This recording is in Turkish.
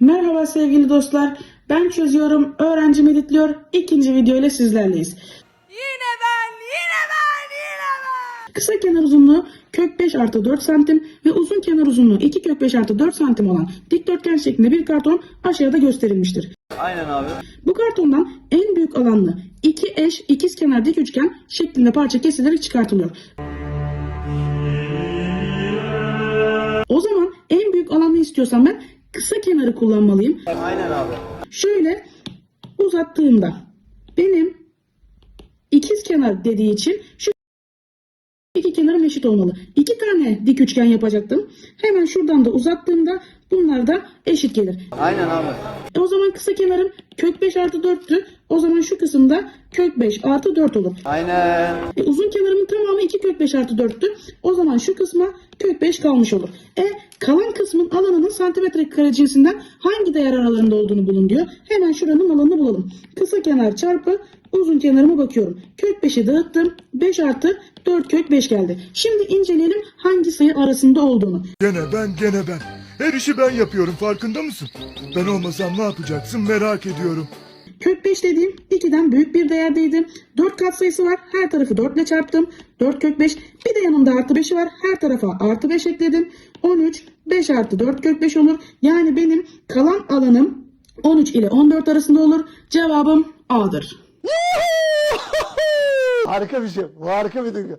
Merhaba sevgili dostlar. Ben çözüyorum, öğrencim editliyor. İkinci video ile sizlerleyiz. Yine ben, yine ben, yine ben. Kısa kenar uzunluğu kök 5 artı 4 santim ve uzun kenar uzunluğu 2 kök 5 artı 4 santim olan dikdörtgen şeklinde bir karton aşağıda gösterilmiştir. Aynen abi. Bu kartondan en büyük alanlı iki eş ikizkenar dik üçgen şeklinde parça kesilerek çıkartılıyor. O zaman en büyük alanı istiyorsam ben kısa kenarı kullanmalıyım. Aynen abi. Şöyle uzattığımda benim ikiz kenar dediği için şu iki kenarım eşit olmalı. İki tane dik üçgen yapacaktım. Hemen şuradan da uzattığımda bunlar da eşit gelir. Aynen abi. E o zaman kısa kenarım kök 5 artı 4'tü. O zaman şu kısımda kök 5 artı 4 olur. Aynen. E, uzun kenarımın tamamı 2 kök 5 artı 4'tü. O zaman şu kısma kök 5 kalmış olur. E kalan kısmın alanının santimetre kare cinsinden hangi değer aralarında olduğunu bulun diyor. Hemen şuranın alanını bulalım. Kısa kenar çarpı uzun kenarıma bakıyorum. Kök 5'i dağıttım. 5 artı 4 kök 5 geldi. Şimdi inceleyelim hangi sayı arasında olduğunu. Gene ben gene ben. Her işi ben yapıyorum farkında mısın? Ben olmasam ne yapacaksın merak ediyorum. Kök 5 dediğim 2'den büyük bir değerdeydi. 4 katsayısı var. Her tarafı 4 ile çarptım. 4 kök 5. Bir de yanında artı 5'i var. Her tarafa artı 5 ekledim. 13. 5 artı 4 kök 5 olur. Yani benim kalan alanım 13 ile 14 arasında olur. Cevabım A'dır. Harika bir şey. Harika bir duygu.